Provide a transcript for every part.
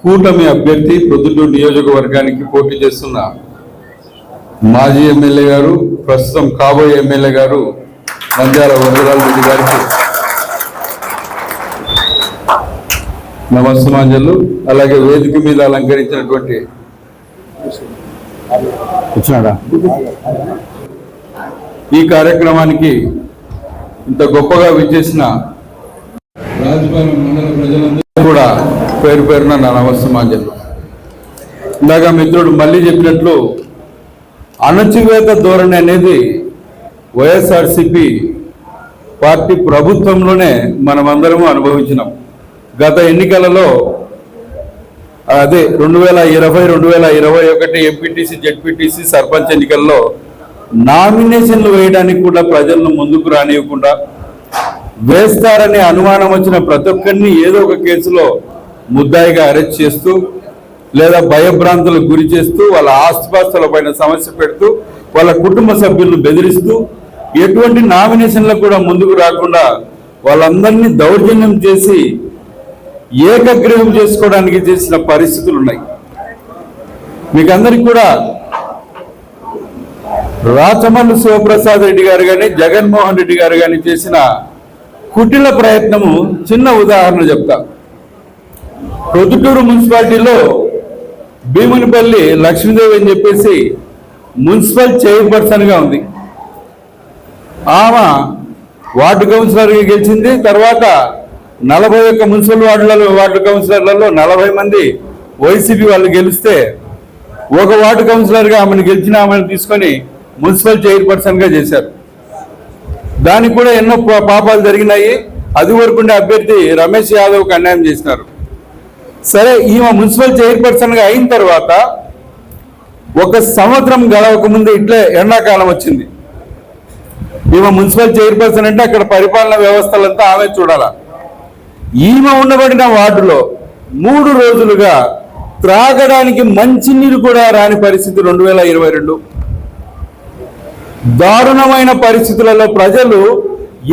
కూటమి అభ్యర్థి ప్రొద్దుటూరు నియోజకవర్గానికి పోటీ చేస్తున్న మాజీ ఎమ్మెల్యే గారు ప్రస్తుతం కాబోయే ఎమ్మెల్యే గారు నంద్యాల వరదరాజు రెడ్డి గారికి నమస్తమాంజలు అలాగే వేదిక మీద అలంకరించినటువంటి ఈ కార్యక్రమానికి ఇంత గొప్పగా విచ్చేసిన రాజపాలెం మండల ప్రజలందరూ కూడా పేరు పేరున నా నమస్సమాంజలు ఇందాక మిత్రుడు మళ్ళీ చెప్పినట్లు అణచివేత ధోరణి అనేది వైఎస్ఆర్సిపి పార్టీ ప్రభుత్వంలోనే మనమందరము అనుభవించినాం. గత ఎన్నికలలో అదే రెండు వేల ఇరవై రెండు వేల ఇరవై ఒకటి ఎంపీటీసీ జెడ్పీటీసీ సర్పంచ్ ఎన్నికల్లో నామినేషన్లు వేయడానికి కూడా ప్రజలను ముందుకు రానివ్వకుండా వేస్తారనే అనుమానం వచ్చిన ప్రతి ఒక్కరిని ఏదో ఒక కేసులో ముద్దాయిగా అరెస్ట్ చేస్తూ లేదా భయభ్రాంతులకు గురి చేస్తూ వాళ్ళ ఆస్తిపాస్తుల పైన సమస్య పెడుతూ వాళ్ళ కుటుంబ సభ్యులను బెదిరిస్తూ ఎటువంటి నామినేషన్లకు కూడా ముందుకు రాకుండా వాళ్ళందరినీ దౌర్జన్యం చేసి ఏకగ్రీవం చేసుకోవడానికి చేసిన పరిస్థితులు ఉన్నాయి. మీకు కూడా రాచమల్లు శివప్రసాద్ రెడ్డి గారు కానీ జగన్మోహన్ రెడ్డి గారు కానీ చేసిన కుటిల ప్రయత్నము చిన్న ఉదాహరణ చెప్తా. ప్రొద్దుటూరు మున్సిపాలిటీలో భీమునిపల్లి లక్ష్మీదేవి అని చెప్పేసి మున్సిపల్ చైర్పర్సన్గా ఉంది. ఆమె వార్డు కౌన్సిలర్గా గెలిచింది. తర్వాత నలభై ఒక్క మున్సిపల్ వార్డులలో వార్డు కౌన్సిలర్లలో నలభై మంది వైసీపీ వాళ్ళు గెలిస్తే ఒక వార్డు కౌన్సిలర్గా ఆమెను గెలిచిన ఆమెను తీసుకొని మున్సిపల్ చైర్పర్సన్గా చేశారు. దానికి కూడా ఎన్నో పా- పాపాలు జరిగినాయి. అది వరకుండే అభ్యర్థి రమేష్ యాదవ్కి అన్యాయం చేసినారు. సరే ఈమె మున్సిపల్ చైర్పర్సన్గా అయిన తర్వాత ఒక సంవత్సరం గడవక ముందు ఇట్లే ఎండాకాలం వచ్చింది. ఈమె మున్సిపల్ చైర్పర్సన్ అంటే అక్కడ పరిపాలన వ్యవస్థలంతా ఆమె చూడాల. ఈమె ఉండబడిన వార్డులో మూడు రోజులుగా త్రాగడానికి మంచినీరు కూడా రాని పరిస్థితి రెండు వేల ఇరవై రెండు. దారుణమైన పరిస్థితులలో ప్రజలు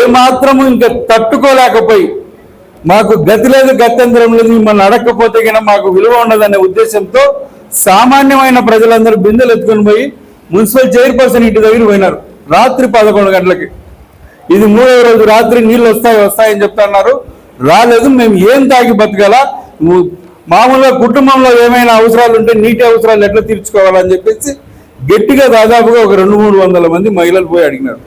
ఏమాత్రము ఇంకా తట్టుకోలేకపోయి మాకు గతి లేదు గత్యంతరం లేదు మిమ్మల్ని అడగకపోతే కనుక మాకు విలువ ఉండదనే ఉద్దేశంతో సామాన్యమైన ప్రజలందరూ బిందెలు ఎత్తుకొని పోయి మున్సిపల్ చైర్పర్సన్ ఇంటి దగ్గర పోయినారు రాత్రి పదకొండు గంటలకి. ఇది మూడవ రోజు రాత్రి నీళ్ళు వస్తాయి వస్తాయని చెప్తున్నారు. రాలేదు మేము ఏం తాగి బతకాల? మామూలుగా కుటుంబంలో ఏమైనా అవసరాలు ఉంటే నీటి అవసరాలు ఎట్లా తీర్చుకోవాలని చెప్పేసి గట్టిగా దాదాపుగా ఒక రెండు మూడు వందల మంది మహిళలు పోయి అడిగినారు.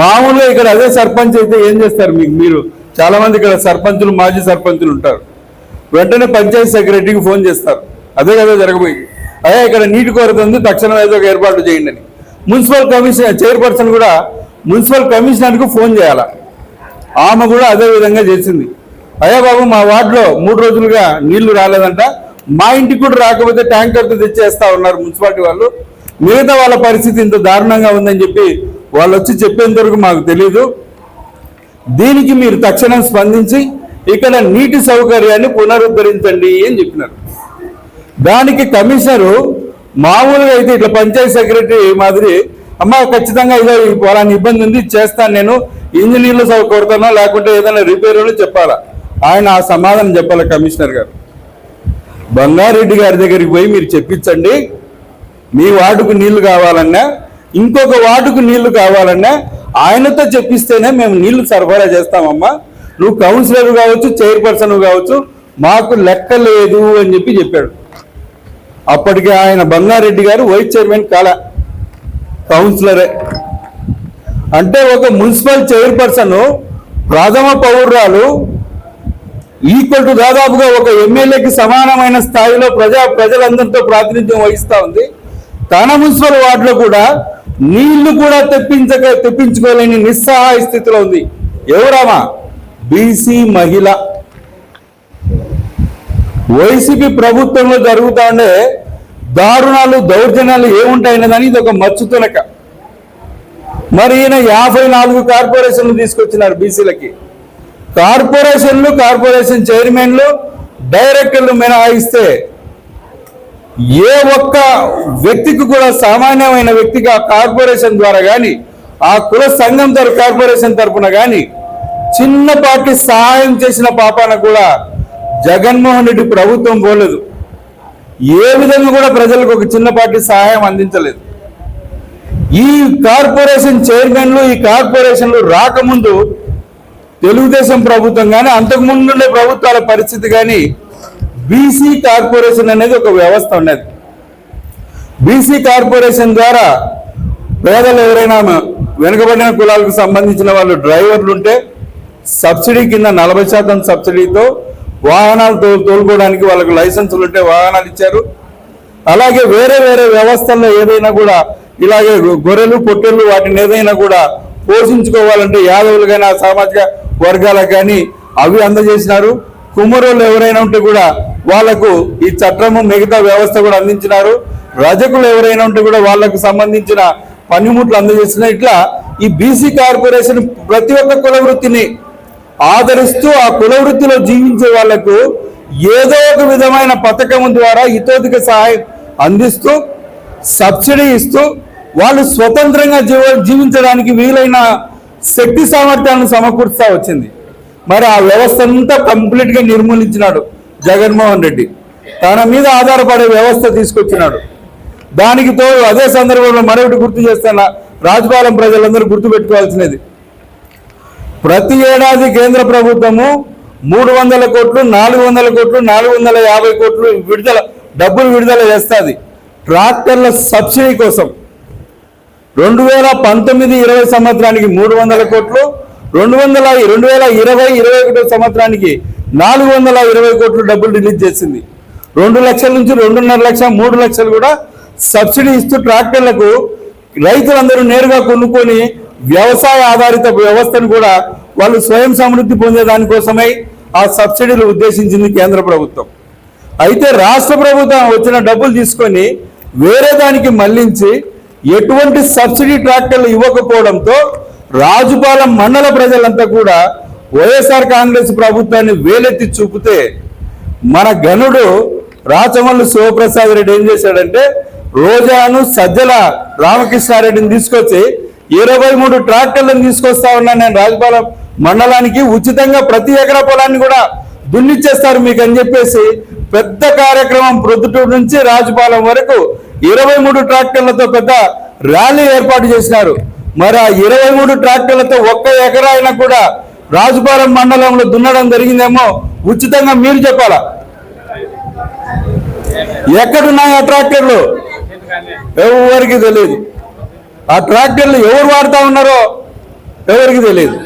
మామూలుగా ఇక్కడ అదే సర్పంచ్ అయితే ఏం చేస్తారు మీకు మీరు? చాలా మంది ఇక్కడ సర్పంచులు మాజీ సర్పంచులు ఉంటారు. వెంటనే పంచాయతీ సెక్రటరీకి ఫోన్ చేస్తారు. అదే కదా జరగబోయి అయ్యా ఇక్కడ నీటి కొరత ఉంది తక్షణం ఏదో ఒక ఏర్పాటు చేయండి అని. మున్సిపల్ కమిషన్ చైర్పర్సన్ కూడా మున్సిపల్ కమిషనర్కు ఫోన్ చేయాల? ఆమె కూడా అదే విధంగా చేసింది. అయ్యా బాబు మా వార్డులో మూడు రోజులుగా నీళ్ళు రాలేదంట. మా ఇంటికి కూడా రాకపోతే ట్యాంకర్తో తెచ్చేస్తా ఉన్నారు మున్సిపాలిటీ వాళ్ళు. మిగతా వాళ్ళ పరిస్థితి ఇంత దారుణంగా ఉందని చెప్పి వాళ్ళు వచ్చి చెప్పేంత వరకు మాకు తెలియదు దీనికి మీరు తక్షణం స్పందించి ఇక్కడ నీటి సౌకర్యాన్ని పునరుద్ధరించండి అని చెప్పినారు. దానికి కమిషనరు మామూలుగా అయితే ఇట్లా పంచాయతీ సెక్రటరీ మాదిరి అమ్మ ఖచ్చితంగా ఇదో ఈ ఇబ్బంది ఉంది చేస్తాను నేను ఇంజనీర్లు సౌ కొడతానో లేకుంటే ఏదైనా రిపేర్ చెప్పాలా? ఆయన ఆ సమాధానం చెప్పాలి కమిషనర్ గారు. బంగారెడ్డి గారి దగ్గరికి పోయి మీరు చెప్పించండి మీ వార్డుకు నీళ్ళు కావాలన్నా ఇంకొక వార్డుకు నీళ్ళు కావాలన్నా ఆయనతో చెప్పిస్తేనే మేము నీళ్ళు సరఫరా చేస్తామమ్మా. నువ్వు కౌన్సిలర్ కావచ్చు చైర్పర్సన్ కావచ్చు మాకు లెక్క లేదు అని చెప్పి చెప్పాడు. అప్పటికి ఆయన బంగారెడ్డి గారు వైస్ చైర్మన్ కాల కౌన్సిలరే. అంటే ఒక మున్సిపల్ చైర్పర్సన్ ప్రథమ పౌరురాలు ఈక్వల్ టు దాదాపుగా ఒక ఎమ్మెల్యేకి సమానమైన స్థాయిలో ప్రజా ప్రజలందరితో ప్రాతినిధ్యం వహిస్తూ ఉంది. తన మున్సిపల్ వార్డులో కూడా నీళ్ళు కూడా తెప్పించక తెప్పించుకోలేని నిస్సహాయ స్థితిలో ఉంది. ఎవరామా? బీసీ మహిళ. వైసీపీ ప్రభుత్వంలో జరుగుతా ఉండే దారుణాలు దౌర్జన్యాలు ఏముంటాయనే దాని ఇది ఒక మచ్చుతునక మరి ఈయన యాభై నాలుగు కార్పొరేషన్లు తీసుకొచ్చినారు బీసీలకి. కార్పొరేషన్లు కార్పొరేషన్ చైర్మన్లు డైరెక్టర్లు మినహాయిస్తే ఏ ఒక్క వ్యక్తికి కూడా సామాన్యమైన వ్యక్తికి ఆ కార్పొరేషన్ ద్వారా కానీ ఆ కుల సంఘం తరఫు కార్పొరేషన్ తరపున కానీ చిన్నపాటి సహాయం చేసిన పాపాన కూడా జగన్మోహన్ రెడ్డి ప్రభుత్వం పోలేదు. ఏ విధంగా కూడా ప్రజలకు ఒక చిన్నపాటి సహాయం అందించలేదు. ఈ కార్పొరేషన్ చైర్మన్లు ఈ కార్పొరేషన్లు రాకముందు తెలుగుదేశం ప్రభుత్వం కానీ అంతకుముందు ఉండే ప్రభుత్వాల పరిస్థితి కానీ బీసీ కార్పొరేషన్ అనేది ఒక వ్యవస్థ ఉండేది బీసీ కార్పొరేషన్ ద్వారా పేదలు ఎవరైనా వెనుకబడిన కులాలకు సంబంధించిన వాళ్ళు డ్రైవర్లు ఉంటే సబ్సిడీ కింద నలభై శాతం సబ్సిడీతో వాహనాలు తో తోలుకోవడానికి వాళ్ళకు లైసెన్సులు ఉంటే వాహనాలు ఇచ్చారు. అలాగే వేరే వేరే వ్యవస్థల్లో ఏదైనా కూడా ఇలాగే గొర్రెలు పొట్టెళ్ళు వాటిని ఏదైనా కూడా పోషించుకోవాలంటే యాదవులు కానీ ఆ సామాజిక వర్గాలకు కానీ అవి అందజేసినారు. కుమరులు ఎవరైనా ఉంటే కూడా వాళ్ళకు ఈ చట్టము మిగతా వ్యవస్థ కూడా అందించినారు. రజకులు ఎవరైనా ఉంటే కూడా వాళ్ళకు సంబంధించిన పనిముట్లు అందజేసిన ఇట్లా ఈ బీసీ కార్పొరేషన్ ప్రతి ఒక్క కుల వృత్తిని ఆదరిస్తూ ఆ కుల వృత్తిలో జీవించే వాళ్ళకు ఏదో ఒక విధమైన పథకం ద్వారా ఇతోధిక సహాయం అందిస్తూ సబ్సిడీ ఇస్తూ వాళ్ళు స్వతంత్రంగా జీవ జీవించడానికి వీలైన శక్తి సామర్థ్యాలను సమకూరుస్తూ వచ్చింది. మరి ఆ వ్యవస్థ అంతా కంప్లీట్గా నిర్మూలించినాడు జగన్మోహన్ రెడ్డి. తన మీద ఆధారపడే వ్యవస్థ తీసుకొచ్చినాడు. దానికి తోడు అదే సందర్భంలో మరొకటి గుర్తు చేస్తాను? రాజపాలెం ప్రజలందరూ గుర్తుపెట్టుకోవాల్సినది ప్రతి ఏడాది కేంద్ర ప్రభుత్వము మూడు వందల కోట్లు నాలుగు వందల కోట్లు నాలుగు వందల యాభై కోట్లు విడుదల డబ్బులు విడుదల చేస్తుంది. ట్రాక్టర్ల సబ్సిడీ కోసం రెండు వేల పంతొమ్మిది ఇరవై సంవత్సరానికి మూడు వందల కోట్లు రెండు వందల రెండు వేల ఇరవై ఇరవై ఒకటో సంవత్సరానికి నాలుగు వందల ఇరవై కోట్లు డబ్బులు రిలీజ్ చేసింది. రెండు లక్షల నుంచి రెండున్నర లక్ష మూడు లక్షలు కూడా సబ్సిడీ ఇస్తూ ట్రాక్టర్లకు రైతులందరూ నేరుగా కొనుక్కొని వ్యవసాయ ఆధారిత వ్యవస్థను కూడా వాళ్ళు స్వయం సమృద్ధి పొందేదానికోసమై ఆ సబ్సిడీలు ఉద్దేశించింది కేంద్ర ప్రభుత్వం. అయితే రాష్ట్ర ప్రభుత్వం వచ్చిన డబ్బులు తీసుకొని వేరే దానికి మళ్ళించి ఎటువంటి సబ్సిడీ ట్రాక్టర్లు ఇవ్వకపోవడంతో రాజుపాలెం మండల ప్రజలంతా కూడా వైఎస్ఆర్ కాంగ్రెస్ ప్రభుత్వాన్ని వేలెత్తి చూపితే మన గనుడు రాచమల్లు శివప్రసాద్ రెడ్డి ఏం చేశాడంటే రోజాను సజ్జల రామకృష్ణారెడ్డిని తీసుకొచ్చి ఇరవై మూడు ట్రాక్టర్లను తీసుకొస్తా ఉన్నాను నేను రాజుపాలెం మండలానికి ఉచితంగా ప్రతి ఎకరా పొలాన్ని కూడా దున్నిచ్చేస్తారు మీకు అని చెప్పేసి పెద్ద కార్యక్రమం ప్రొద్దుటూరు నుంచి రాజుపాలెం వరకు ఇరవై మూడు ట్రాక్టర్లతో పెద్ద ర్యాలీ ఏర్పాటు చేసినారు. మరి ఆ ఇరవై మూడు ట్రాక్టర్లతో ఒక్క ఎకరాయినా కూడా రాజుపాలెం మండలంలో దున్నడం జరిగిందేమో ఉచితంగా మీరు చెప్పాలా? ఎక్కడున్నాయి ఆ ట్రాక్టర్లు? ఎవరికి తెలియదు ఆ ట్రాక్టర్లు ఎవరు వాడుతూ ఉన్నారో ఎవరికి తెలియదు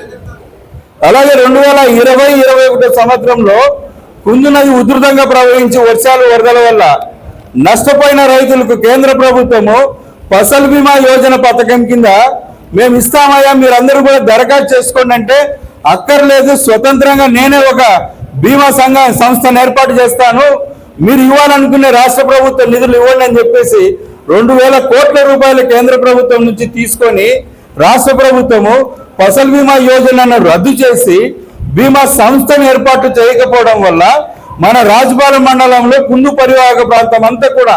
అలాగే రెండు వేల ఇరవై ఇరవై ఒకటో సంవత్సరంలో కుందు నది ఉధృతంగా ప్రవహించి వర్షాలు వరదల వల్ల నష్టపోయిన రైతులకు కేంద్ర ప్రభుత్వము ఫసల్ బీమా యోజన పథకం కింద మేము ఇస్తామయ్యా మీరందరూ కూడా దరఖాస్తు చేసుకోండి అంటే అక్కర్లేదు స్వతంత్రంగా నేనే ఒక బీమా సంఘ సంస్థను ఏర్పాటు చేస్తాను. మీరు ఇవ్వాలనుకునే రాష్ట్ర ప్రభుత్వం నిధులు ఇవ్వండి అని చెప్పేసి రెండు వేల కోట్ల రూపాయలు కేంద్ర ప్రభుత్వం నుంచి తీసుకొని రాష్ట్ర ప్రభుత్వము ఫసల్ బీమా యోజనను రద్దు చేసి బీమా సంస్థను ఏర్పాటు చేయకపోవడం వల్ల మన రాజపాలెం మండలంలో కుందు పరివాహక ప్రాంతం అంతా కూడా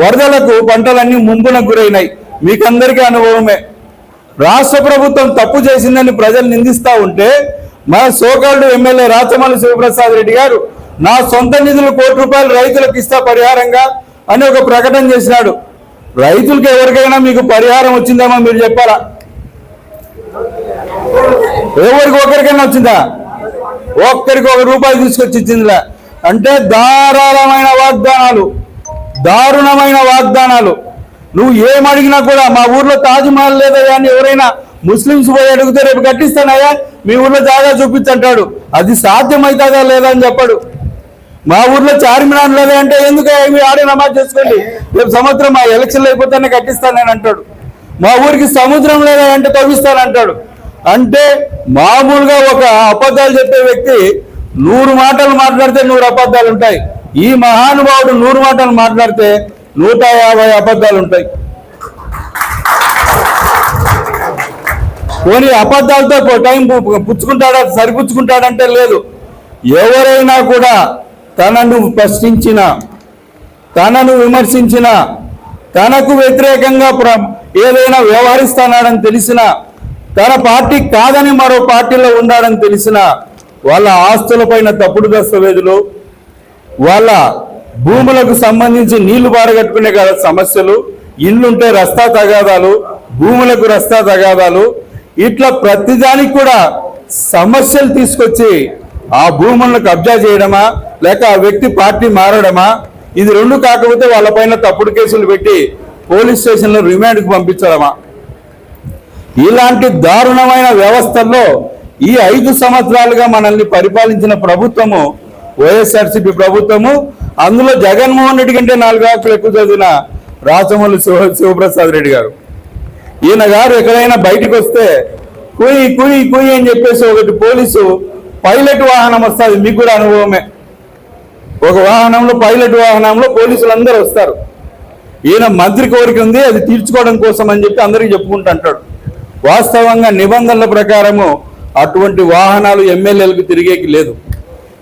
వరదలకు పంటలన్నీ ముంపునకు గురైనాయి. మీకందరికీ అనుభవమే. రాష్ట్ర ప్రభుత్వం తప్పు చేసిందని ప్రజలు నిందిస్తూ ఉంటే మన so called MLA Rachamalli Shivaprasad Reddy గారు నా సొంత నిధులు కోటి రూపాయలు రైతులకు ఇస్తా పరిహారంగా అని ఒక ప్రకటన చేసినాడు. రైతులకు ఎవరికైనా మీకు పరిహారం వచ్చిందేమో మీరు చెప్పాలా? ఎవరికి ఒకరికైనా వచ్చిందా? ఒక్కరికి ఒక రూపాయి తీసుకొచ్చి ఇచ్చిందిలే. అంటే దారుణమైన వాగ్దానాలు దారుణమైన వాగ్దానాలు. నువ్వు ఏం అడిగినా కూడా మా ఊర్లో తాజ్మహల్ లేదయ్యా అని ఎవరైనా ముస్లింస్ పోయి అడిగితే రేపు కట్టిస్తానయ్యా మీ ఊర్లో జాగా చూపించంటాడు. అది సాధ్యమవుతుందా లేదా అని చెప్పాడు. మా ఊర్లో చార్మినార్ లేదా అంటే ఎందుకు మీ ఆడే నమాజ్ చేసుకోండి. రేపు సంవత్సరం మా ఎలక్షన్లు అయిపోతానే కట్టిస్తానని అంటాడు. మా ఊరికి సముద్రం లేదా అంటే తవ్విస్తానంటాడు అంటే మామూలుగా ఒక అబద్ధాలు చెప్పే వ్యక్తి నూరు మాటలు మాట్లాడితే నూరు అబద్ధాలు ఉంటాయి. ఈ మహానుభావుడు నూరు మాటలు మాట్లాడితే నూట యాభై అబద్ధాలు ఉంటాయి. పోనీ అబద్ధాలతో టైం పుచ్చుకుంటాడా సరిపుచ్చుకుంటాడంటే లేదు. ఎవరైనా కూడా తనను ప్రశ్నించిన తనను విమర్శించిన తనకు వ్యతిరేకంగా ప్ర- ఏదైనా వ్యవహరిస్తున్నాడని తెలిసిన తన పార్టీ కాదని మరో పార్టీలో ఉన్నాడని తెలిసిన వాళ్ళ ఆస్తులపైన తప్పుడు దస్తవేజులు వాళ్ళ భూములకు సంబంధించి నీళ్ళు పారగట్టుకునే కదా సమస్యలు ఇల్లుంటే రస్తా తగాదాలు భూములకు రస్తా తగాదాలు ఇట్లా ప్రతిదానికి కూడా సమస్యలు తీసుకొచ్చి ఆ భూములను కబ్జా చేయడమా లేక ఆ వ్యక్తి పార్టీ మారడమా ఇది రెండు కాకపోతే వాళ్ళపైన తప్పుడు కేసులు పెట్టి పోలీస్ స్టేషన్లో రిమాండ్కి పంపించడమా? ఇలాంటి దారుణమైన వ్యవస్థల్లో ఈ ఐదు సంవత్సరాలుగా మనల్ని పరిపాలించిన ప్రభుత్వము వైఎస్ఆర్సిపి ప్రభుత్వము అందులో జగన్మోహన్ రెడ్డి కంటే నాలుగు ఆకులు ఎక్కువ చదివిన రాచమల్లి శివ శివప్రసాద్ రెడ్డి గారు. ఈయన గారు ఎక్కడైనా బయటకు వస్తే కుయి కుయి కుయి అని చెప్పేసి ఒకటి పోలీసు పైలట్ వాహనం వస్తుంది మీకు కూడా అనుభవమే. ఒక వాహనంలో పైలట్ వాహనంలో పోలీసులు అందరూ వస్తారు. ఈయన మంత్రి కోరిక ఉంది అది తీర్చుకోవడం కోసం అని చెప్పి అందరికీ చెప్పుకుంటూ అంటాడు. వాస్తవంగా నిబంధనల ప్రకారము అటువంటి వాహనాలు ఎమ్మెల్యేలకు తిరిగేకి లేదు.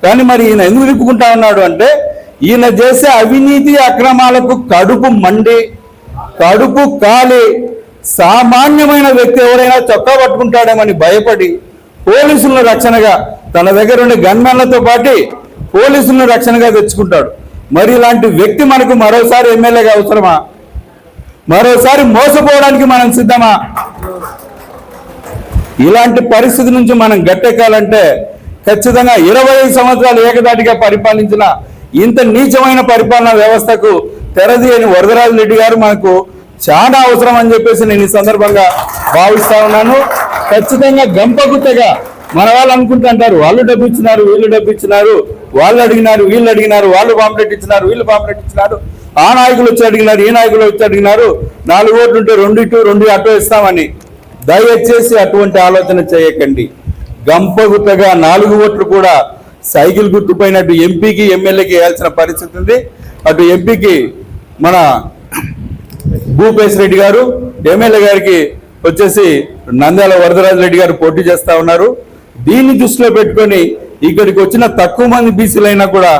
కానీ మరి ఈయన ఎందుకు తిప్పుకుంటా ఉన్నాడు అంటే ఈయన చేసే అవినీతి అక్రమాలకు కడుపు మండి కడుపు కాలి. సామాన్యమైన వ్యక్తి ఎవరైనా చొక్కా పట్టుకుంటాడేమని భయపడి పోలీసులను రక్షణగా తన దగ్గర ఉండే గన్మెన్లతో పాటు పోలీసులను రక్షణగా తెచ్చుకుంటాడు. మరి ఇలాంటి వ్యక్తి మనకు మరోసారి ఎమ్మెల్యేగా అవసరమా? మరోసారి మోసపోవడానికి మనం సిద్ధమా? ఇలాంటి పరిస్థితి నుంచి మనం గట్టెక్కాలంటే ఖచ్చితంగా ఇరవై ఐదు సంవత్సరాలు ఏకదాటిగా పరిపాలించిన ఇంత నీచమైన పరిపాలనా వ్యవస్థకు తెరదీయని వరదరాజు రెడ్డి గారు మనకు చాలా అవసరం అని చెప్పేసి నేను ఈ సందర్భంగా భావిస్తా ఉన్నాను. ఖచ్చితంగా గంపగుత్తగా మన వాళ్ళు అనుకుంటుంటారు వాళ్ళు డబ్బు ఇచ్చినారు వీళ్ళు డబ్బు ఇచ్చినారు వాళ్ళు అడిగినారు వీళ్ళు అడిగినారు వాళ్ళు పాంప్లెట్ ఇచ్చినారు వీళ్ళు పాంప్లెట్ ఇచ్చినారు ఆ నాయకులు వచ్చి అడిగినారు ఈ నాయకులు వచ్చి అడిగినారు నాలుగు ఓట్లు ఉంటే రెండు ఇటు రెండు అటు ఇస్తామని దయచేసి అటువంటి ఆలోచన చేయకండి. గంపగుతగా నాలుగు ఓట్లు కూడా సైకిల్ గుర్తుపైన అటు ఎంపీకి ఎమ్మెల్యేకి వేయాల్సిన పరిస్థితి ఉంది. అటు ఎంపీకి మన భూపేశ్ రెడ్డి గారు ఎమ్మెల్యే గారికి వచ్చేసి నంద్యాల వరదరాజు రెడ్డి గారు పోటీ చేస్తా ఉన్నారు. దీన్ని దృష్టిలో పెట్టుకొని ఇక్కడికి వచ్చిన తక్కువ మంది బీసీలైనా కూడా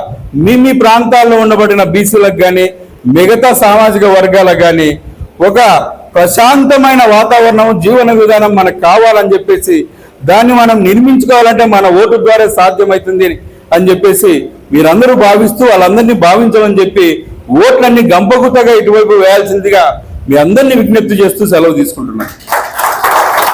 మీ మీ ప్రాంతాల్లో ఉండబడిన బీసీలకు కానీ మిగతా సామాజిక వర్గాలకు కానీ ఒక ప్రశాంతమైన వాతావరణం జీవన విధానం మనకు కావాలని చెప్పేసి దాన్ని మనం నిర్మించుకోవాలంటే మన ఓటు ద్వారా సాధ్యమవుతుంది అని చెప్పేసి మీరందరూ భావిస్తూ వాళ్ళందరినీ భావించమని చెప్పి ఓట్లన్నీ గంపగుతగా ఇటువైపు వేయాల్సిందిగా మీ అందరినీ విజ్ఞప్తి చేస్తూ సెలవు తీసుకుంటున్నాను.